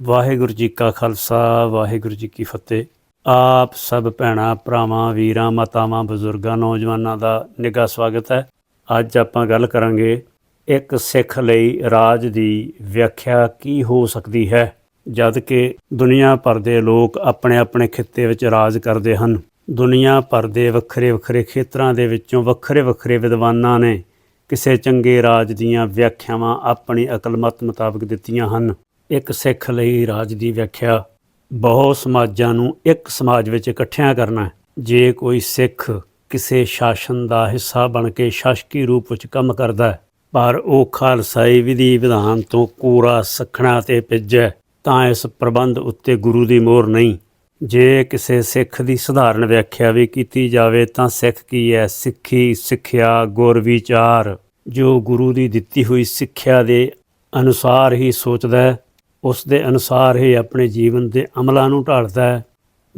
ਵਾਹਿਗੁਰੂ ਜੀ ਕਾ ਖਾਲਸਾ, ਵਾਹਿਗੁਰੂ ਜੀ ਕੀ ਫਤਿਹ। ਆਪ ਸਭ ਭੈਣਾਂ, ਭਰਾਵਾਂ, ਵੀਰਾਂ, ਮਾਤਾਵਾਂ, ਬਜ਼ੁਰਗਾਂ, ਨੌਜਵਾਨਾਂ ਦਾ ਨਿੱਘਾ ਸਵਾਗਤ ਹੈ। ਅੱਜ ਆਪਾਂ ਗੱਲ ਕਰਾਂਗੇ ਇੱਕ ਸਿੱਖ ਲਈ ਰਾਜ ਦੀ ਵਿਆਖਿਆ ਕੀ ਹੋ ਸਕਦੀ ਹੈ, ਜਦ ਕਿ ਦੁਨੀਆ ਭਰ ਦੇ ਲੋਕ ਆਪਣੇ ਆਪਣੇ ਖਿੱਤੇ ਵਿੱਚ ਰਾਜ ਕਰਦੇ ਹਨ। ਦੁਨੀਆ ਭਰ ਦੇ ਵੱਖਰੇ ਵੱਖਰੇ ਖੇਤਰਾਂ ਦੇ ਵਿੱਚੋਂ ਵੱਖਰੇ ਵੱਖਰੇ ਵਿਦਵਾਨਾਂ ਨੇ ਕਿਸੇ ਚੰਗੇ ਰਾਜ ਦੀਆਂ ਵਿਆਖਿਆਵਾਂ ਆਪਣੀ ਅਕਲਮਤ ਮੁਤਾਬਕ ਦਿੱਤੀਆਂ ਹਨ। ਇੱਕ ਸਿੱਖ ਲਈ ਰਾਜ ਦੀ ਵਿਆਖਿਆ। ਬਹੁਤ ਸਮਾਜਾਂ ਨੂੰ ਇੱਕ ਸਮਾਜ ਵਿੱਚ ਇਕੱਠਿਆਂ ਕਰਨਾ ਜੇ ਕੋਈ ਸਿੱਖ ਕਿਸੇ ਸ਼ਾਸਨ ਦਾ ਹਿੱਸਾ ਬਣ ਕੇ ਸ਼ਾਸਕੀ ਰੂਪ ਵਿੱਚ ਕੰਮ ਕਰਦਾ ਹੈ, ਪਰ ਉਹ ਖਾਲਸਾਈ ਵਿਧੀ ਵਿਧਾਨ ਤੋਂ ਕੂੜਾ ਸਖਣਾ ਤੇ ਭਿੱਜੈ ਤਾਂ ਇਸ ਪ੍ਰਬੰਧ ਉੱਤੇ ਗੁਰੂ ਦੀ ਮੋਹਰ ਨਹੀਂ। ਜੇ ਕਿਸੇ ਸਿੱਖ ਦੀ ਸਧਾਰਨ ਵਿਆਖਿਆ ਵੀ ਕੀਤੀ ਜਾਵੇ, ਤਾਂ ਸਿੱਖ ਕੀ ਹੈ? ਸਿੱਖੀ, ਸਿੱਖਿਆ, ਗੁਰ ਵਿਚਾਰ। ਜੋ ਗੁਰੂ ਦੀ ਦਿੱਤੀ ਹੋਈ ਸਿੱਖਿਆ ਦੇ ਅਨੁਸਾਰ ਹੀ ਸੋਚਦਾ ਹੈ ਉਸ ਦੇ ਅਨੁਸਾਰ ਹੀ ਆਪਣੇ ਜੀਵਨ ਦੇ ਅਮਲਾਂ ਨੂੰ ਢਾਲਦਾ ਹੈ,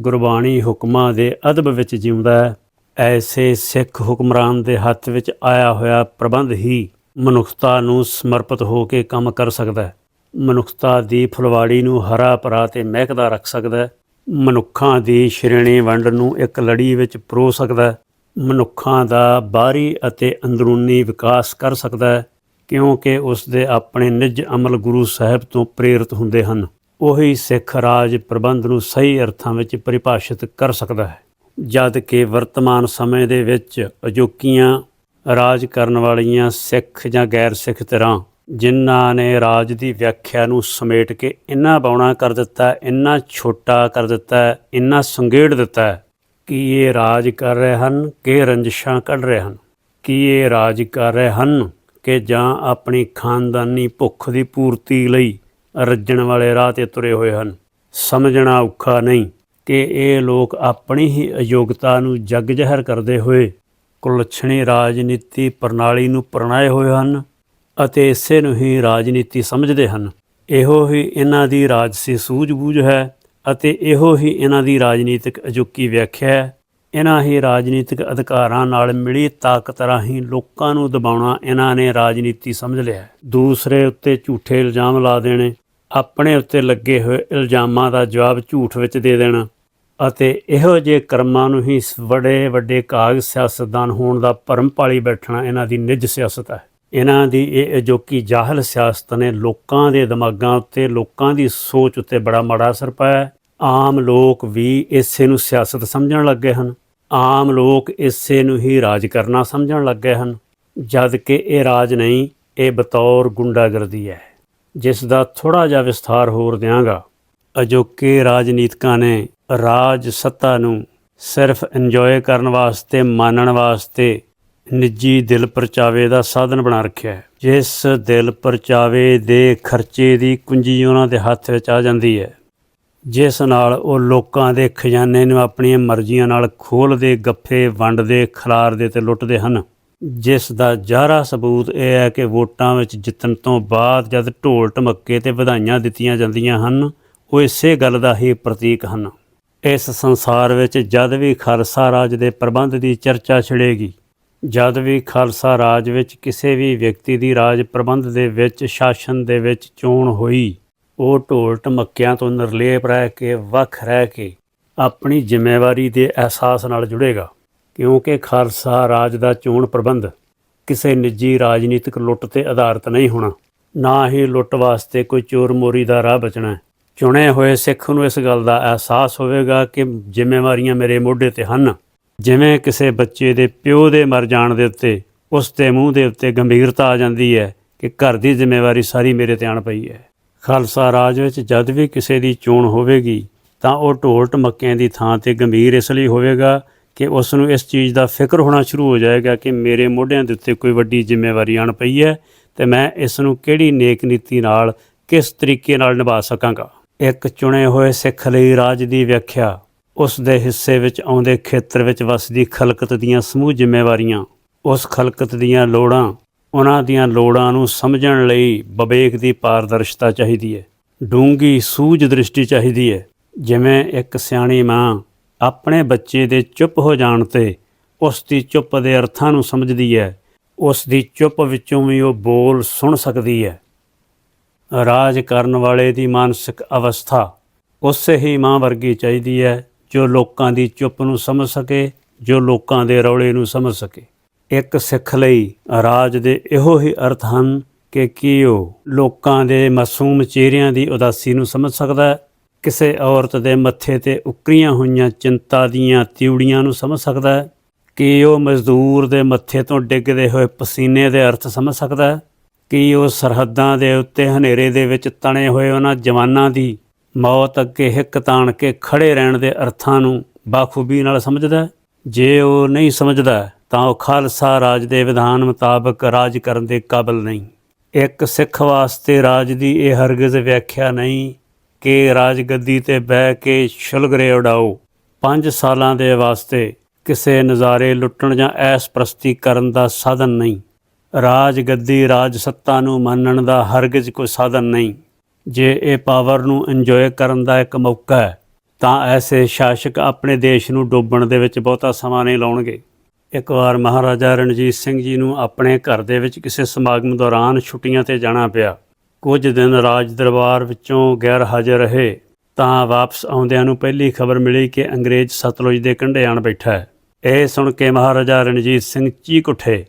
ਗੁਰਬਾਣੀ ਹੁਕਮਾਂ ਦੇ ਅਦਬ ਵਿੱਚ ਜਿਉਂਦਾ ਹੈ। ਐਸੇ ਸਿੱਖ ਹੁਕਮਰਾਨ ਦੇ ਹੱਥ ਵਿੱਚ ਆਇਆ ਹੋਇਆ ਪ੍ਰਬੰਧ ਹੀ ਮਨੁੱਖਤਾ ਨੂੰ ਸਮਰਪਿਤ ਹੋ ਕੇ ਕੰਮ ਕਰ ਸਕਦਾ ਹੈ। ਮਨੁੱਖਤਾ ਦੀ ਫੁਲਵਾੜੀ ਨੂੰ ਹਰਾ ਭਰਾ ਤੇ ਮਹਿਕਦਾ ਰੱਖ ਸਕਦਾ ਹੈ। ਮਨੁੱਖਾਂ ਦੀ ਸ਼੍ਰੇਣੀ ਵੰਡ ਨੂੰ ਇੱਕ ਲੜੀ ਵਿੱਚ ਪਰੋ ਸਕਦਾ ਹੈ। ਮਨੁੱਖਾਂ ਦਾ ਬਾਹਰੀ ਅਤੇ ਅੰਦਰੂਨੀ ਵਿਕਾਸ ਕਰ ਸਕਦਾ ਹੈ। ਕਿਉਂਕਿ ਉਸ ਦੇ ਆਪਣੇ ਨਿੱਜ ਅਮਲ ਗੁਰੂ ਸਾਹਿਬ ਤੋਂ ਪ੍ਰੇਰਿਤ ਹੁੰਦੇ ਹਨ। ਉਹੀ ਸਿੱਖ ਰਾਜ ਪ੍ਰਬੰਧ ਨੂੰ ਸਹੀ ਅਰਥਾਂ ਵਿੱਚ ਪਰਿਭਾਸ਼ਿਤ ਕਰ ਸਕਦਾ ਹੈ। ਜਦ ਕਿ ਵਰਤਮਾਨ ਸਮੇਂ ਦੇ ਵਿੱਚ ਅਜੋਕੀਆਂ ਰਾਜ ਕਰਨ ਵਾਲੀਆਂ ਸਿੱਖ ਜਾਂ ਗੈਰ ਸਿੱਖ ਤਰ੍ਹਾਂ ਜਿਨ੍ਹਾਂ ਨੇ ਰਾਜ ਦੀ ਵਿਆਖਿਆ ਨੂੰ ਸਮੇਟ ਕੇ ਇੰਨਾ ਬੌਣਾ ਕਰ ਦਿੱਤਾ, ਇੰਨਾ ਛੋਟਾ ਕਰ ਦਿੱਤਾ, ਇੰਨਾ ਸੰਗੇੜ ਦਿੱਤਾ ਕਿ ਇਹ ਰਾਜ ਕਰ ਰਹੇ ਹਨ, ਕਿ ਰੰਜਿਸ਼ਾਂ ਕੱਢ ਰਹੇ ਹਨ, ਕਿ ਇਹ ਰਾਜ ਕਰ ਰਹੇ ਹਨ। ਕਿ ਜਾਂ ਆਪਣੀ ਖਾਨਦਾਨੀ ਭੁੱਖ ਦੀ ਪੂਰਤੀ ਲਈ ਰੱਜਣ ਵਾਲੇ ਰਾਹ ਤੇ ਤੁਰੇ ਹੋਏ ਹਨ। ਸਮਝਣਾ ਔਖਾ ਨਹੀਂ ਕਿ ਇਹ ਲੋਕ ਆਪਣੀ ਹੀ ਅਯੋਗਤਾ ਨੂੰ ਜਗ ਜ਼ਹਿਰ ਕਰਦੇ ਹੋਏ ਕੁਲਛਣੀ ਰਾਜਨੀਤੀ ਪ੍ਰਣਾਲੀ ਨੂੰ ਪ੍ਰਣਾਏ ਹੋਏ ਹਨ ਅਤੇ ਇਸੇ ਨੂੰ ਹੀ ਰਾਜਨੀਤੀ ਸਮਝਦੇ ਹਨ। ਇਹੋ ਹੀ ਇਹਨਾਂ ਦੀ ਰਾਜਸੀ ਸੂਝ-ਬੂਝ ਹੈ ਅਤੇ ਇਹੋ ਹੀ ਇਹਨਾਂ ਦੀ ਰਾਜਨੀਤਿਕ ਅਜੁਕੀ ਵਿਆਖਿਆ ਹੈ। ਇਹਨਾਂ ਹੀ ਰਾਜਨੀਤਿਕ ਅਧਿਕਾਰਾਂ ਨਾਲ ਮਿਲੀ ਤਾਕਤ ਰਾਹੀਂ ਲੋਕਾਂ ਨੂੰ ਦਬਾਉਣਾ ਇਹਨਾਂ ਨੇ ਰਾਜਨੀਤੀ ਸਮਝ ਲਿਆ। ਦੂਸਰੇ ਉੱਤੇ ਝੂਠੇ ਇਲਜ਼ਾਮ ਲਾ ਦੇਣੇ, ਆਪਣੇ ਉੱਤੇ ਲੱਗੇ ਹੋਏ ਇਲਜ਼ਾਮਾਂ ਦਾ ਜਵਾਬ ਝੂਠ ਵਿੱਚ ਦੇ ਦੇਣਾ ਅਤੇ ਇਹੋ ਜਿਹੇ ਕਰਮਾਂ ਨੂੰ ਹੀ ਵੱਡੇ ਵੱਡੇ ਕਾਗਜ਼ ਸਿਆਸਤਦਾਨ ਹੋਣ ਦਾ ਭਰਮ ਪਾਲੀ ਬੈਠਣਾ ਇਹਨਾਂ ਦੀ ਨਿੱਜ ਸਿਆਸਤ ਹੈ। ਇਹਨਾਂ ਦੀ ਇਹ ਅਜੋਕੀ ਜਾਹਲ ਸਿਆਸਤ ਨੇ ਲੋਕਾਂ ਦੇ ਦਿਮਾਗਾਂ ਉੱਤੇ, ਲੋਕਾਂ ਦੀ ਸੋਚ ਉੱਤੇ ਬੜਾ ਮਾੜਾ ਅਸਰ ਪਾਇਆ। ਆਮ ਲੋਕ ਵੀ ਇਸੇ ਨੂੰ ਸਿਆਸਤ ਸਮਝਣ ਲੱਗੇ ਹਨ। ਆਮ ਲੋਕ ਇਸੇ ਨੂੰ ਹੀ ਰਾਜ ਕਰਨਾ ਸਮਝਣ ਲੱਗੇ ਹਨ। ਜਦ ਕਿ ਇਹ ਰਾਜ ਨਹੀਂ, ਇਹ ਬਤੌਰ ਗੁੰਡਾਗਰਦੀ ਹੈ। ਜਿਸ ਦਾ ਥੋੜਾ ਜਿਹਾ ਵਿਸਥਾਰ ਹੋਰ ਦਿਆਂਗਾ। ਅਜੋਕੇ ਰਾਜਨੀਤਿਕਾਂ ਨੇ ਰਾਜ ਸੱਤਾ ਨੂੰ ਸਿਰਫ ਇੰਜੋਏ ਕਰਨ ਵਾਸਤੇ, ਮਾਨਣ ਵਾਸਤੇ ਨਿੱਜੀ ਦਿਲ ਪਰਚਾਵੇ ਦਾ ਸਾਧਨ ਬਣਾ ਰੱਖਿਆ ਹੈ। ਜਿਸ ਦਿਲ ਪਰਚਾਵੇ ਦੇ ਖਰਚੇ ਦੀ ਕੁੰਜੀ ਉਹਨਾਂ ਦੇ ਹੱਥ ਵਿੱਚ ਆ ਜਾਂਦੀ ਹੈ। ਜਿਸ ਨਾਲ ਉਹ ਲੋਕਾਂ ਦੇ ਖਜ਼ਾਨੇ ਨੂੰ ਆਪਣੀਆਂ ਮਰਜ਼ੀਆਂ ਨਾਲ ਖੋਲਦੇ ਗੱਫੇ, ਵੰਡਦੇ, ਖਿਲਾਰਦੇ ਤੇ ਲੁੱਟਦੇ ਹਨ। ਜਿਸ ਦਾ ਜਾਰਾ ਸਬੂਤ ਇਹ ਹੈ ਕਿ ਵੋਟਾਂ ਵਿੱਚ ਜਿੱਤਣ ਤੋਂ ਬਾਅਦ ਜਦ ਢੋਲ ਢਮੱਕੇ ਤੇ ਵਧਾਈਆਂ ਦਿੱਤੀਆਂ ਜਾਂਦੀਆਂ ਹਨ, ਉਹ ਇਸੇ ਗੱਲ ਦਾ ਹੀ ਪ੍ਰਤੀਕ ਹਨ। ਇਸ ਸੰਸਾਰ ਵਿੱਚ ਜਦ ਵੀ ਖਾਲਸਾ ਰਾਜ ਦੇ ਪ੍ਰਬੰਧ ਦੀ ਚਰਚਾ ਛਿੜੇਗੀ, ਜਦ ਵੀ ਖਾਲਸਾ ਰਾਜ ਵਿੱਚ ਕਿਸੇ ਵੀ ਵਿਅਕਤੀ ਦੀ ਰਾਜ ਪ੍ਰਬੰਧ ਦੇ ਵਿੱਚ, ਸ਼ਾਸਨ ਦੇ ਵਿੱਚ ਚੋਣ ਹੋਈ ਉਹ ਢੋਲ ਢਮੱਕਿਆਂ ਤੋਂ ਨਿਰਲੇਪ ਰਹਿ ਕੇ, ਵੱਖ ਰਹਿ ਕੇ ਆਪਣੀ ਜ਼ਿੰਮੇਵਾਰੀ ਦੇ ਅਹਿਸਾਸ ਨਾਲ ਜੁੜੇਗਾ। ਕਿਉਂਕਿ ਖਾਲਸਾ ਰਾਜ ਦਾ ਚੋਣ ਪ੍ਰਬੰਧ ਕਿਸੇ ਨਿੱਜੀ ਰਾਜਨੀਤਿਕ ਲੁੱਟ ਤੇ ਆਧਾਰਿਤ ਨਹੀਂ ਹੋਣਾ। ਨਾ ਹੀ ਲੁੱਟ ਵਾਸਤੇ ਕੋਈ ਚੋਰ ਮੋਰੀ ਦਾ ਰਾਹ ਬਚਣਾ ਚੁਣੇ ਹੋਏ ਸਿੱਖ ਨੂੰ ਇਸ ਗੱਲ ਦਾ ਅਹਿਸਾਸ ਹੋਵੇਗਾ ਕਿ ਜ਼ਿੰਮੇਵਾਰੀਆਂ ਮੇਰੇ ਮੋਢੇ ਤੇ ਹਨ। ਜਿਵੇਂ ਕਿਸੇ ਬੱਚੇ ਦੇ ਪਿਓ ਦੇ ਮਰ ਜਾਣ ਦੇ ਉੱਤੇ, ਉਸ ਦੇ ਮੂੰਹ ਦੇ ਉੱਤੇ ਗੰਭੀਰਤਾ ਆ ਜਾਂਦੀ ਹੈ ਕਿ ਘਰ ਦੀ ਜ਼ਿੰਮੇਵਾਰੀ ਸਾਰੀ ਮੇਰੇ ਤੇ ਆਣ ਪਈ ਹੈ। ਖਾਲਸਾ ਰਾਜ ਵਿੱਚ ਜਦ ਵੀ ਕਿਸੇ ਦੀ ਚੋਣ ਹੋਵੇਗੀ, ਤਾਂ ਉਹ ਢੋਲ ਢਮੱਕਿਆਂ ਦੀ ਥਾਂ ਤੇ ਗੰਭੀਰ ਇਸ ਲਈ ਹੋਵੇਗਾ ਕਿ ਉਸ ਨੂੰ ਇਸ ਚੀਜ਼ ਦਾ ਫਿਕਰ ਹੋਣਾ ਸ਼ੁਰੂ ਹੋ ਜਾਏਗਾ ਕਿ ਮੇਰੇ ਮੋਢਿਆਂ ਦੇ ਉੱਤੇ ਕੋਈ ਵੱਡੀ ਜ਼ਿੰਮੇਵਾਰੀ ਆਣ ਪਈ ਹੈ ਤੇ ਮੈਂ ਇਸ ਨੂੰ ਕਿਹੜੀ ਨੇਕ ਨੀਤੀ ਨਾਲ ਕਿਸ ਤਰੀਕੇ ਨਾਲ ਨਿਭਾ ਸਕਾਂਗਾ। ਇੱਕ ਚੁਣੇ ਹੋਏ ਸਿੱਖ ਲਈ ਰਾਜ ਦੀ ਵਿਆਖਿਆ, ਉਸ ਦੇ ਹਿੱਸੇ ਵਿੱਚ ਆਉਂਦੇ ਖੇਤਰ ਵਿੱਚ ਵਸਦੀ ਖਲਕਤ ਦੀਆਂ ਸਮੂਹ ਜ਼ਿੰਮੇਵਾਰੀਆਂ, ਉਸ ਖਲਕਤ ਦੀਆਂ ਲੋੜਾਂ ਉਹਨਾਂ ਦੀਆਂ ਲੋੜਾਂ ਨੂੰ ਸਮਝਣ ਲਈ ਵਿਵੇਕ ਦੀ ਪਾਰਦਰਸ਼ਤਾ ਚਾਹੀਦੀ ਹੈ। ਡੂੰਗੀ ਸੂਝ ਦ੍ਰਿਸ਼ਟੀ ਚਾਹੀਦੀ ਹੈ। ਜਿਵੇਂ ਇੱਕ ਸਿਆਣੀ ਮਾਂ ਆਪਣੇ ਬੱਚੇ ਦੇ ਚੁੱਪ ਹੋ ਜਾਣ ਤੇ ਉਸ ਦੀ ਚੁੱਪ ਦੇ ਅਰਥਾਂ ਨੂੰ ਸਮਝਦੀ ਹੈ। ਉਸ ਦੀ ਚੁੱਪ ਵਿੱਚੋਂ ਵੀ ਉਹ ਬੋਲ ਸੁਣ ਸਕਦੀ ਹੈ। ਰਾਜ ਕਰਨ ਵਾਲੇ ਦੀ ਮਾਨਸਿਕ ਅਵਸਥਾ ਉਸੇ ਹੀ ਮਾਂ ਵਰਗੀ ਚਾਹੀਦੀ ਹੈ ਜੋ ਲੋਕਾਂ ਦੀ ਚੁੱਪ ਨੂੰ ਸਮਝ ਸਕੇ, ਜੋ ਲੋਕਾਂ ਦੇ ਰੌਲੇ ਨੂੰ ਸਮਝ ਸਕੇ। ਇੱਕ ਸਿੱਖ ਲਈ ਰਾਜ ਦੇ ਇਹੋ ਹੀ ਅਰਥ ਹਨ ਕਿ ਕੀ ਉਹ ਲੋਕਾਂ ਦੇ ਮਾਸੂਮ ਚਿਹਰਿਆਂ ਦੀ ਉਦਾਸੀ ਨੂੰ ਸਮਝ ਸਕਦਾ ਹੈ, ਕਿਸੇ ਔਰਤ ਦੇ ਮੱਥੇ ਤੇ ਉੱਕਰੀਆਂ ਹੋਈਆਂ ਚਿੰਤਾ ਦੀਆਂ ਤਿਉੜੀਆਂ ਨੂੰ ਸਮਝ ਸਕਦਾ ਹੈ, ਕਿ ਉਹ ਮਜ਼ਦੂਰ ਦੇ ਮੱਥੇ ਤੋਂ ਡਿੱਗਦੇ ਹੋਏ ਪਸੀਨੇ ਦੇ ਅਰਥ ਸਮਝ ਸਕਦਾ ਹੈ, ਕਿ ਉਹ ਸਰਹੱਦਾਂ ਦੇ ਉੱਤੇ ਹਨੇਰੇ ਦੇ ਵਿੱਚ ਤਣੇ ਹੋਏ ਉਹਨਾਂ ਜਵਾਨਾਂ ਦੀ ਮੌਤ ਅੱਗੇ ਹਿੱਕ ਤਾਣ ਕੇ ਖੜੇ ਰਹਿਣ ਦੇ ਅਰਥਾਂ ਨੂੰ ਬਾਖੂਬੀ ਨਾਲ ਸਮਝਦਾ ਜੇ ਉਹ ਨਹੀਂ ਸਮਝਦਾ ਤਾਂ ਉਹ ਖਾਲਸਾ ਰਾਜ ਦੇ ਵਿਧਾਨ ਮੁਤਾਬਕ ਰਾਜ ਕਰਨ ਦੇ ਕਾਬਿਲ ਨਹੀਂ। ਇੱਕ ਸਿੱਖ ਵਾਸਤੇ ਰਾਜ ਦੀ ਇਹ ਹਰਗਿਜ਼ ਵਿਆਖਿਆ ਨਹੀਂ ਕਿ ਰਾਜ ਗੱਦੀ ਤੇ ਬਹਿ ਕੇ ਸ਼ੁਲਗਰੇ ਉਡਾਓ। 5 ਸਾਲਾਂ ਦੇ ਵਾਸਤੇ ਕਿਸੇ ਨਜ਼ਾਰੇ ਲੁੱਟਣ ਜਾਂ ਐਸ ਪ੍ਰਸਤੀ ਕਰਨ ਦਾ ਸਾਧਨ ਨਹੀਂ। ਰਾਜ ਗੱਦੀ ਰਾਜ ਸੱਤਾ ਨੂੰ ਮੰਨਣ ਦਾ ਹਰਗਿਜ਼ ਕੋਈ ਸਾਧਨ ਨਹੀਂ। ਜੇ ਇਹ ਪਾਵਰ ਨੂੰ ਇੰਜੋਏ ਕਰਨ ਦਾ ਇੱਕ ਮੌਕਾ ਹੈ, ਤਾਂ ਐਸੇ ਸ਼ਾਸਕ ਆਪਣੇ ਦੇਸ਼ ਨੂੰ ਡੋਬਣ ਦੇ ਵਿੱਚ ਬਹੁਤਾ ਸਮਾਂ ਨਹੀਂ ਲਾਉਣਗੇ। ਇੱਕ ਵਾਰ ਮਹਾਰਾਜਾ ਰਣਜੀਤ ਸਿੰਘ ਜੀ ਨੂੰ ਆਪਣੇ ਘਰ ਦੇ ਵਿੱਚ ਕਿਸੇ ਸਮਾਗਮ ਦੌਰਾਨ ਛੁੱਟੀਆਂ ਤੇ ਜਾਣਾ ਪਿਆ। ਕੁਝ ਦਿਨ ਰਾਜ ਦਰਬਾਰ ਵਿੱਚੋਂ ਗੈਰ ਹਾਜ਼ਰ ਰਹੇ, ਤਾਂ ਵਾਪਸ ਆਉਂਦਿਆਂ ਨੂੰ ਪਹਿਲੀ ਖਬਰ ਮਿਲੀ ਕਿ ਅੰਗਰੇਜ਼ ਸਤਲੁਜ ਦੇ ਕੰਢੇ ਆਣ ਬੈਠਾ ਹੈ। ਇਹ ਸੁਣ ਕੇ ਮਹਾਰਾਜਾ ਰਣਜੀਤ ਸਿੰਘ ਚੀਕ ਉੱਠੇ।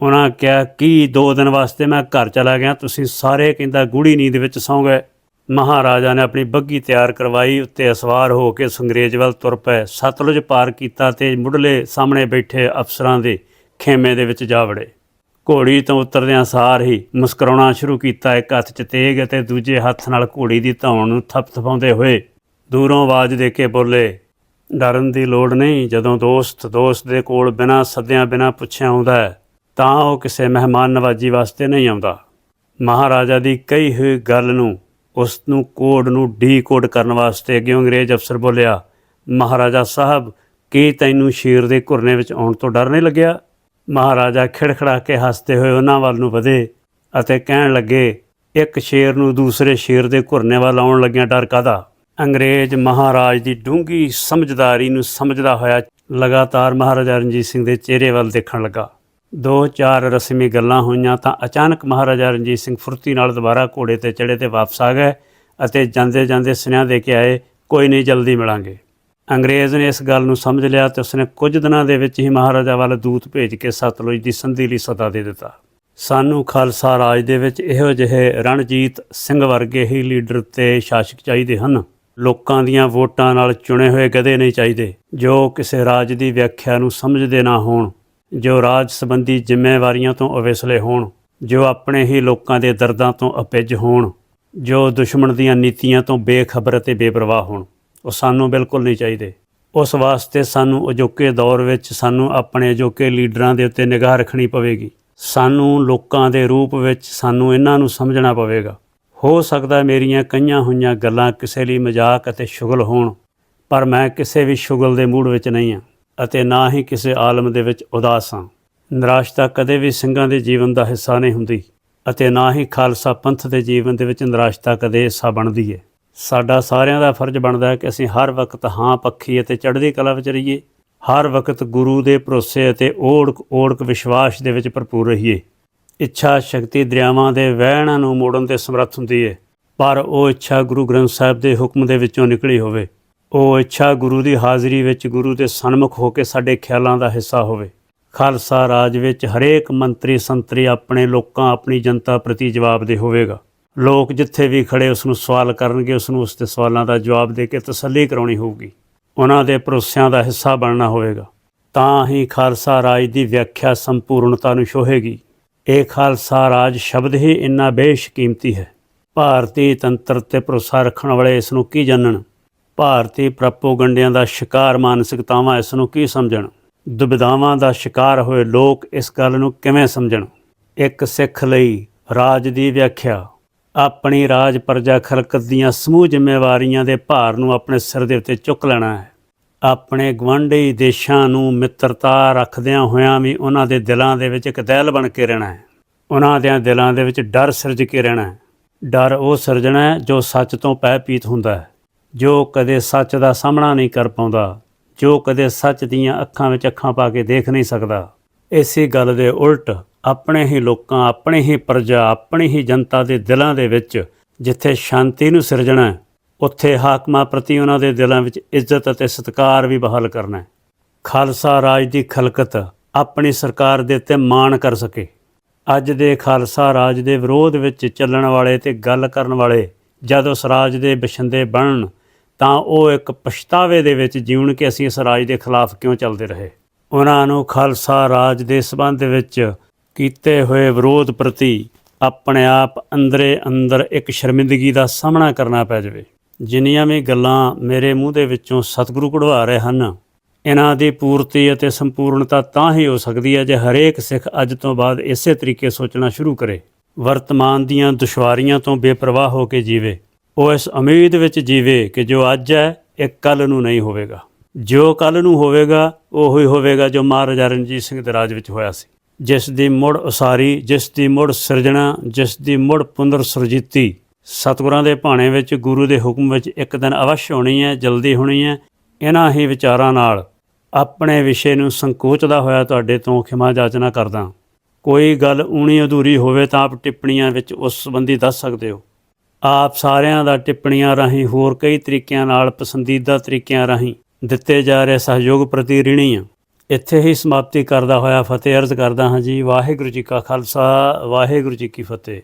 ਉਹਨਾਂ ਕਿਹਾ, ਕਿ ਦੋ ਦਿਨ ਵਾਸਤੇ ਮੈਂ ਘਰ ਚਲਾ ਗਿਆ? ਤੁਸੀਂ ਸਾਰੇ ਕਹਿੰਦਾ ਗੂੜੀ ਨੀਂਦ ਵਿੱਚ ਸੌਂ ਗਏ। ਮਹਾਰਾਜਾ ਨੇ ਆਪਣੀ ਬੱਗੀ ਤਿਆਰ ਕਰਵਾਈ, ਉੱਤੇ ਅਸਵਾਰ ਹੋ ਕੇ ਸੰਗਰੇਜ਼ ਵੱਲ ਤੁਰ ਪਏ। ਸਤਲੁਜ ਪਾਰ ਕੀਤਾ ਤੇ ਮੁੱਢਲੇ ਸਾਹਮਣੇ ਬੈਠੇ ਅਫਸਰਾਂ ਦੇ ਖੇਮੇ ਦੇ ਵਿੱਚ ਜਾ ਵੜੇ। ਘੋੜੀ ਤੋਂ ਉਤਰਦਿਆਂ ਸਾਰ ਹੀ ਮੁਸਕਰਾਉਣਾ ਸ਼ੁਰੂ ਕੀਤਾ। ਇੱਕ ਹੱਥ 'ਚ ਤੇਗ ਅਤੇ ਦੂਜੇ ਹੱਥ ਨਾਲ ਘੋੜੀ ਦੀ ਧੌਣ ਨੂੰ ਥਪਥਪਾਉਂਦੇ ਹੋਏ ਦੂਰੋਂ ਆਵਾਜ਼ ਦੇ ਕੇ ਬੋਲੇ, ਡਰਨ ਦੀ ਲੋੜ ਨਹੀਂ, ਜਦੋਂ ਦੋਸਤ ਦੋਸਤ ਦੇ ਕੋਲ ਬਿਨਾਂ ਸੱਦਿਆਂ ਬਿਨਾਂ ਪੁੱਛਿਆ ਆਉਂਦਾ ਤਾਂ ਉਹ ਕਿਸੇ ਮਹਿਮਾਨ ਨਵਾਜੀ ਵਾਸਤੇ ਨਹੀਂ ਆਉਂਦਾ। ਮਹਾਰਾਜਾ ਦੀ ਕਹੀ ਹੋਈ ਗੱਲ ਨੂੰ ਉਸ ਨੂੰ ਕੋਡ ਨੂੰ ਡੀ ਕੋਡ ਕਰਨ ਵਾਸਤੇ ਅੱਗੇ ਅੰਗਰੇਜ਼ ਅਫਸਰ ਬੋਲਿਆ, ਮਹਾਰਾਜਾ ਸਾਹਿਬ, ਕੀ ਤੈਨੂੰ ਸ਼ੇਰ ਦੇ ਘੁਰਨੇ ਵਿੱਚ ਆਉਣ ਤੋਂ ਡਰ ਨਹੀਂ ਲੱਗਿਆ? ਮਹਾਰਾਜਾ ਖਿੜਖੜਾ ਕੇ ਹੱਸਦੇ ਹੋਏ ਉਹਨਾਂ ਵੱਲ ਨੂੰ ਵਧੇ ਅਤੇ ਕਹਿਣ ਲੱਗੇ, ਇੱਕ ਸ਼ੇਰ ਨੂੰ ਦੂਸਰੇ ਸ਼ੇਰ ਦੇ ਘੁਰਨੇ ਵੱਲ ਆਉਣ ਲੱਗਿਆ ਡਰ ਕਾਦਾ ਅੰਗਰੇਜ਼ ਮਹਾਰਾਜ ਦੀ ਡੂੰਗੀ ਸਮਝਦਾਰੀ ਨੂੰ ਸਮਝਦਾ ਹੋਇਆ ਲਗਾਤਾਰ ਮਹਾਰਾਜਾ ਰਣਜੀਤ ਸਿੰਘ ਦੇ ਚਿਹਰੇ ਵੱਲ ਦੇਖਣ ਲੱਗਾ। ਦੋ ਚਾਰ ਰਸਮੀ ਗੱਲਾਂ ਹੋਈਆਂ ਤਾਂ ਅਚਾਨਕ ਮਹਾਰਾਜਾ ਰਣਜੀਤ ਸਿੰਘ ਫੁਰਤੀ ਨਾਲ ਦੁਬਾਰਾ ਘੋੜੇ ਤੇ ਚੜੇ ਤੇ ਵਾਪਸ ਆ ਗਏ ਅਤੇ ਜਾਂਦੇ ਜਾਂਦੇ ਸੁਨੇਹਾ ਦੇ ਕੇ ਆਏ, ਕੋਈ ਨਹੀਂ, ਜਲਦੀ ਮਿਲਾਂਗੇ। ਅੰਗਰੇਜ਼ ਨੇ ਇਸ ਗੱਲ ਨੂੰ ਸਮਝ ਲਿਆ ਤੇ ਉਸਨੇ ਕੁਝ ਦਿਨਾਂ ਦੇ ਵਿੱਚ ਹੀ ਮਹਾਰਾਜਾ ਵੱਲ ਦੂਤ ਭੇਜ ਕੇ ਸਤਲੁਜ ਦੀ ਸੰਧੀ ਲਈ ਸੱਦਾ ਦੇ ਦਿੱਤਾ। ਸਾਨੂੰ ਖਾਲਸਾ ਰਾਜ ਦੇ ਵਿੱਚ ਇਹੋ ਜਿਹੇ ਰਣਜੀਤ ਸਿੰਘ ਵਰਗੇ ਹੀ ਲੀਡਰ ਤੇ ਸ਼ਾਸਕ ਚਾਹੀਦੇ ਹਨ। ਲੋਕਾਂ ਦੀਆਂ ਵੋਟਾਂ ਨਾਲ ਚੁਣੇ ਹੋਏ ਗਧੇ ਨਹੀਂ ਚਾਹੀਦੇ, ਜੋ ਕਿਸੇ ਰਾਜ ਦੀ ਵਿਆਖਿਆ ਨੂੰ ਸਮਝਦੇ ਨਾ ਹੋਣ। ਜੋ ਰਾਜ ਸੰਬੰਧੀ ਜ਼ਿੰਮੇਵਾਰੀਆਂ ਤੋਂ ਅਵੇਸਲੇ ਹੋਣ, ਜੋ ਆਪਣੇ ਹੀ ਲੋਕਾਂ ਦੇ ਦਰਦਾਂ ਤੋਂ ਅਪਿੱਜ ਹੋਣ, ਜੋ ਦੁਸ਼ਮਣ ਦੀਆਂ ਨੀਤੀਆਂ ਤੋਂ ਬੇਖਬਰ ਅਤੇ ਬੇਪਰਵਾਹ ਹੋਣ, ਉਹ ਸਾਨੂੰ ਬਿਲਕੁਲ ਨਹੀਂ ਚਾਹੀਦੇ। ਉਸ ਵਾਸਤੇ ਸਾਨੂੰ ਅਜੋਕੇ ਦੌਰ ਵਿੱਚ ਸਾਨੂੰ ਆਪਣੇ ਅਜੋਕੇ ਲੀਡਰਾਂ ਦੇ ਉੱਤੇ ਨਿਗਾਹ ਰੱਖਣੀ ਪਵੇਗੀ। ਸਾਨੂੰ ਲੋਕਾਂ ਦੇ ਰੂਪ ਵਿੱਚ ਸਾਨੂੰ ਇਹਨਾਂ ਨੂੰ ਸਮਝਣਾ ਪਵੇਗਾ। ਹੋ ਸਕਦਾ ਮੇਰੀਆਂ ਕਈਆਂ ਹੋਈਆਂ ਗੱਲਾਂ ਕਿਸੇ ਲਈ ਮਜ਼ਾਕ ਅਤੇ ਸ਼ੁਗਲ ਹੋਣ, ਪਰ ਮੈਂ ਕਿਸੇ ਵੀ ਸ਼ੁਗਲ ਦੇ ਮੂਡ ਵਿੱਚ ਨਹੀਂ ਹਾਂ। ਅਤੇ ਨਾ ਹੀ ਕਿਸੇ ਆਲਮ ਦੇ ਵਿੱਚ ਉਦਾਸ ਹਾਂ। ਨਿਰਾਸ਼ਤਾ ਕਦੇ ਵੀ ਸਿੰਘਾਂ ਦੇ ਜੀਵਨ ਦਾ ਹਿੱਸਾ ਨਹੀਂ ਹੁੰਦੀ ਅਤੇ ਨਾ ਹੀ ਖਾਲਸਾ ਪੰਥ ਦੇ ਜੀਵਨ ਦੇ ਵਿੱਚ ਨਿਰਾਸ਼ਤਾ ਕਦੇ ਹਿੱਸਾ ਬਣਦੀ ਹੈ ਸਾਡਾ ਸਾਰਿਆਂ ਦਾ ਫਰਜ਼ ਬਣਦਾ ਹੈ ਕਿ ਅਸੀਂ ਹਰ ਵਕਤ ਹਾਂ ਪੱਖੀ ਅਤੇ ਚੜ੍ਹਦੀ ਕਲਾ ਵਿੱਚ ਰਹੀਏ। ਹਰ ਵਕਤ ਗੁਰੂ ਦੇ ਭਰੋਸੇ ਅਤੇ ਓੜਕ ਓੜਕ ਵਿਸ਼ਵਾਸ ਦੇ ਵਿੱਚ ਭਰਪੂਰ ਰਹੀਏ। ਇੱਛਾ ਸ਼ਕਤੀ ਦਰਿਆਵਾਂ ਦੇ ਵਹਿਣਾਂ ਨੂੰ ਮੋੜਨ ਦੇ ਸਮਰੱਥ ਹੁੰਦੀ ਹੈ ਪਰ ਉਹ ਇੱਛਾ ਗੁਰੂ ਗ੍ਰੰਥ ਸਾਹਿਬ ਦੇ ਹੁਕਮ ਦੇ ਵਿੱਚੋਂ ਨਿਕਲੀ ਹੋਵੇ। ਉਹ ਇੱਛਾ ਗੁਰੂ ਦੀ ਹਾਜ਼ਰੀ ਵਿੱਚ ਗੁਰੂ ਦੇ ਸਨਮੁਖ ਹੋ ਕੇ ਸਾਡੇ ਖਿਆਲਾਂ ਦਾ ਹਿੱਸਾ ਹੋਵੇ। ਖਾਲਸਾ ਰਾਜ ਵਿੱਚ ਹਰੇਕ ਮੰਤਰੀ ਸੰਤਰੀ ਆਪਣੇ ਲੋਕਾਂ, ਆਪਣੀ ਜਨਤਾ ਪ੍ਰਤੀ ਜਵਾਬਦੇ ਹੋਵੇਗਾ। ਲੋਕ ਜਿੱਥੇ ਵੀ ਖੜੇ ਉਸ ਨੂੰ ਸਵਾਲ ਕਰਨਗੇ, ਉਸ ਨੂੰ ਉਸ ਦੇ ਸਵਾਲਾਂ ਦਾ ਜਵਾਬ ਦੇ ਕੇ ਤਸੱਲੀ ਕਰਾਉਣੀ ਹੋਊਗੀ। ਉਹਨਾਂ ਦੇ ਭਰੋਸਿਆਂ ਦਾ ਹਿੱਸਾ ਬਣਨਾ ਹੋਵੇਗਾ। ਤਾਂ ਹੀ ਖਾਲਸਾ ਰਾਜ ਦੀ ਵਿਆਖਿਆ ਸੰਪੂਰਨਤਾ ਨੂੰ ਛੋਹੇਗੀ। ਇਹ ਖਾਲਸਾ ਰਾਜ ਸ਼ਬਦ ਹੀ ਇੰਨਾ ਬੇਸ਼ਕੀਮਤੀ ਹੈ। ਭਾਰਤੀ ਤੰਤਰ ਤੇ ਭਰੋਸਾ ਰੱਖਣ ਵਾਲੇ ਇਸ ਨੂੰ ਕੀ ਜਾਣਨ? ਭਾਰਤੀ ਪ੍ਰਪੋਗੰਡਿਆਂ ਦਾ ਸ਼ਿਕਾਰ ਮਾਨਸਿਕਤਾਵਾਂ ਇਸ ਨੂੰ ਕੀ ਸਮਝਣ? ਦੁਬਿਧਾਵਾਂ ਦਾ ਸ਼ਿਕਾਰ ਹੋਏ ਲੋਕ ਇਸ ਗੱਲ ਨੂੰ ਕਿਵੇਂ ਸਮਝਣ? ਇੱਕ ਸਿੱਖ ਲਈ ਰਾਜ ਦੀ ਵਿਆਖਿਆ। ਆਪਣੀ ਰਾਜ ਪ੍ਰਜਾ ਖਲਕਤ ਦੀਆਂ ਸਮੂਹ ਜ਼ਿੰਮੇਵਾਰੀਆਂ ਦੇ ਭਾਰ ਨੂੰ ਆਪਣੇ ਸਿਰ ਦੇ ਉੱਤੇ ਚੁੱਕ ਲੈਣਾ ਹੈ। ਆਪਣੇ ਗਵਾਂਢੀ ਦੇਸ਼ਾਂ ਨੂੰ ਮਿੱਤਰਤਾ ਰੱਖਦਿਆਂ ਹੋਇਆਂ ਵੀ ਉਹਨਾਂ ਦੇ ਦਿਲਾਂ ਦੇ ਵਿੱਚ ਇੱਕ ਦਹਿਲ ਬਣ ਕੇ ਰਹਿਣਾ ਹੈ। ਉਹਨਾਂ ਦੇ ਦਿਲਾਂ ਦੇ ਵਿੱਚ ਡਰ ਸਿਰਜ ਕੇ ਰਹਿਣਾ ਹੈ। ਡਰ ਉਹ ਸਿਰਜਣਾ ਹੈ ਜੋ ਸੱਚ ਤੋਂ ਪੈ ਪੀਤ ਹੁੰਦਾ ਹੈ। ਜੋ ਕਦੇ ਸੱਚ ਦਾ ਸਾਹਮਣਾ ਨਹੀਂ ਕਰ ਪਾਉਂਦਾ, ਜੋ ਕਦੇ ਸੱਚ ਦੀਆਂ ਅੱਖਾਂ ਵਿੱਚ ਅੱਖਾਂ ਪਾ ਕੇ ਦੇਖ ਨਹੀਂ ਸਕਦਾ। ਇਸੇ ਗੱਲ ਦੇ ਉਲਟ ਆਪਣੇ ਹੀ ਲੋਕਾਂ, ਆਪਣੇ ਹੀ ਪ੍ਰਜਾ, ਆਪਣੀ ਹੀ ਜਨਤਾ ਦੇ ਦਿਲਾਂ ਦੇ ਵਿੱਚ ਜਿੱਥੇ ਸ਼ਾਂਤੀ ਨੂੰ ਸਿਰਜਣਾ ਉੱਥੇ ਹਾਕਮਾਂ ਪ੍ਰਤੀ ਉਹਨਾਂ ਦੇ ਦਿਲਾਂ ਵਿੱਚ ਇੱਜ਼ਤ ਅਤੇ ਸਤਿਕਾਰ ਵੀ ਬਹਾਲ ਕਰਨਾ ਖਾਲਸਾ ਰਾਜ ਦੀ ਖਲਕਤ ਆਪਣੀ ਸਰਕਾਰ ਦੇ ਉੱਤੇ ਮਾਣ ਕਰ ਸਕੇ। ਅੱਜ ਦੇ ਖਾਲਸਾ ਰਾਜ ਦੇ ਵਿਰੋਧ ਵਿੱਚ ਚੱਲਣ ਵਾਲੇ ਤੇ ਗੱਲ ਕਰਨ ਵਾਲੇ, ਜਦ ਉਸ ਰਾਜ ਦੇ ਬਸ਼ਿੰਦੇ ਬਣਨ ਤਾਂ ਉਹ ਇੱਕ ਪਛਤਾਵੇ ਦੇ ਵਿੱਚ ਜਿਉਣ ਕਿ ਅਸੀਂ ਇਸ ਰਾਜ ਦੇ ਖਿਲਾਫ ਕਿਉਂ ਚੱਲਦੇ ਰਹੇ। ਉਹਨਾਂ ਨੂੰ ਖਾਲਸਾ ਰਾਜ ਦੇ ਸਬੰਧ ਵਿੱਚ ਕੀਤੇ ਹੋਏ ਵਿਰੋਧ ਪ੍ਰਤੀ ਆਪਣੇ ਆਪ ਅੰਦਰੇ ਅੰਦਰ ਇੱਕ ਸ਼ਰਮਿੰਦਗੀ ਦਾ ਸਾਹਮਣਾ ਕਰਨਾ ਪੈ ਜਾਵੇ। ਜਿੰਨੀਆਂ ਵੀ ਗੱਲਾਂ ਮੇਰੇ ਮੂੰਹ ਦੇ ਵਿੱਚੋਂ ਸਤਿਗੁਰੂ ਕਢਵਾ ਰਹੇ ਹਨ, ਇਹਨਾਂ ਦੀ ਪੂਰਤੀ ਅਤੇ ਸੰਪੂਰਨਤਾ ਤਾਂ ਹੀ ਹੋ ਸਕਦੀ ਹੈ ਜੇ ਹਰੇਕ ਸਿੱਖ ਅੱਜ ਤੋਂ ਬਾਅਦ ਇਸੇ ਤਰੀਕੇ ਸੋਚਣਾ ਸ਼ੁਰੂ ਕਰੇ। ਵਰਤਮਾਨ ਦੀਆਂ ਦੁਸ਼ਵਾਰੀਆਂ ਤੋਂ ਬੇਪਰਵਾਹ ਹੋ ਕੇ ਜੀਵੇ। ਉਹ ਇਸ ਉਮੀਦ ਵਿੱਚ ਜੀਵੇ ਕਿ ਜੋ ਅੱਜ ਹੈ, ਇਹ ਕੱਲ ਨੂੰ ਨਹੀਂ ਹੋਵੇਗਾ। ਜੋ ਕੱਲ ਨੂੰ ਹੋਵੇਗਾ, ਉਹ ਹੀ ਹੋਵੇਗਾ ਜੋ ਮਹਾਰਾਜਾ ਰਣਜੀਤ ਸਿੰਘ ਦੇ ਰਾਜ ਵਿੱਚ ਹੋਇਆ ਸੀ। ਜਿਸ ਦੀ ਮੁੜ ਉਸਾਰੀ, ਜਿਸ ਦੀ ਮੁੜ ਸਿਰਜਣਾ, ਜਿਸ ਦੀ ਮੁੜ ਪੁਨਰ ਸੁਰਜੀਤੀ, ਸਤਿਗੁਰਾਂ ਦੇ ਭਾਣੇ ਵਿੱਚ, ਗੁਰੂ ਦੇ ਹੁਕਮ ਵਿੱਚ ਇੱਕ ਦਿਨ ਅਵਸ਼ ਹੋਣੀ ਹੈ, ਜਲਦੀ ਹੋਣੀ ਹੈ। ਇਹਨਾਂ ਹੀ ਵਿਚਾਰਾਂ ਨਾਲ ਆਪਣੇ ਵਿਸ਼ੇ ਨੂੰ ਸੰਕੋਚਦਾ ਹੋਇਆ ਤੁਹਾਡੇ ਤੋਂ ਖਿਮਾ ਜਾਚਨਾ ਕਰਦਾ ਕੋਈ ਗੱਲ ਊਣੀ ਅਧੂਰੀ ਹੋਵੇ ਤਾਂ ਆਪ ਟਿੱਪਣੀਆਂ ਵਿੱਚ ਉਸ ਸੰਬੰਧੀ ਦੱਸ ਸਕਦੇ ਹੋ। ਆਪ ਸਾਰਿਆਂ ਦਾ ਟਿੱਪਣੀਆਂ ਰਾਹੀਂ ਹੋਰ ਕਈ ਤਰੀਕਿਆਂ ਨਾਲ ਪਸੰਦੀਦਾ ਤਰੀਕਿਆਂ ਰਾਹੀਂ ਦਿੱਤੇ ਜਾ ਰਹੇ ਸਹਿਯੋਗ ਪ੍ਰਤੀ ਰਿਣੀ ਹਾਂ। ਇੱਥੇ ਹੀ ਸਮਾਪਤੀ ਕਰਦਾ ਹੋਇਆ ਫਤਿਹ ਅਰਜ਼ ਕਰਦਾ ਹਾਂ ਜੀ, ਵਾਹਿਗੁਰੂ ਜੀ ਕਾ ਖਾਲਸਾ, ਵਾਹਿਗੁਰੂ ਜੀ ਕੀ ਫਤਿਹ।